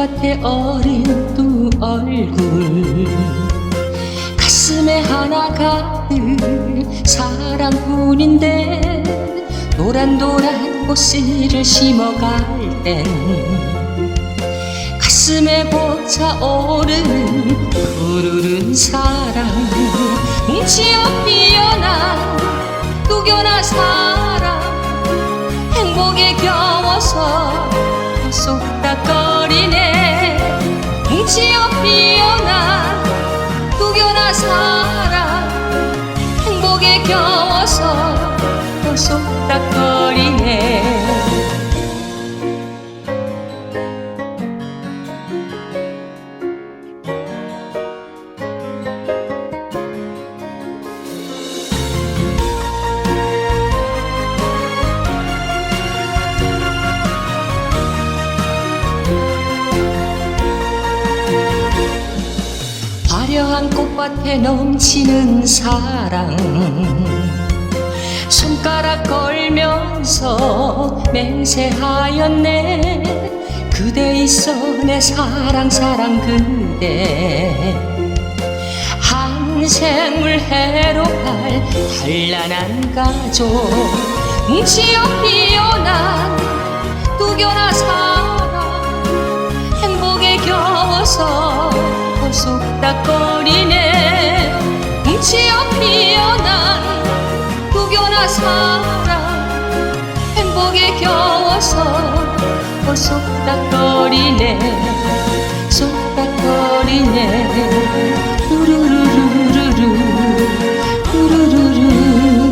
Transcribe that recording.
꽃밭에 어린 두 얼굴. 가슴에 하나 가득 사랑뿐인데 노란노란 꽃씨를 심어갈 땐 가슴에 벅차오르는 푸르른 사랑. 뭉치어 피어난 두겨나 사랑. 행복에 겨워서 쏙닥거리네 뭉치어 피어난 두겨나 사랑 행복에 겨워서 쏙닥 화려한 꽃밭에 넘치는 사랑. 손가락 걸면서 맹세하였네. 그대 있어 내 사랑 사랑 그대. 한 생을 해로갈 단란한 가족. 뭉치어 피어난 속닥거리네. 눈치어 피어난 구겨나 사랑 행복에 겨워서 속닥거리네. 속닥거리네. 우르르르르르 우르르르르르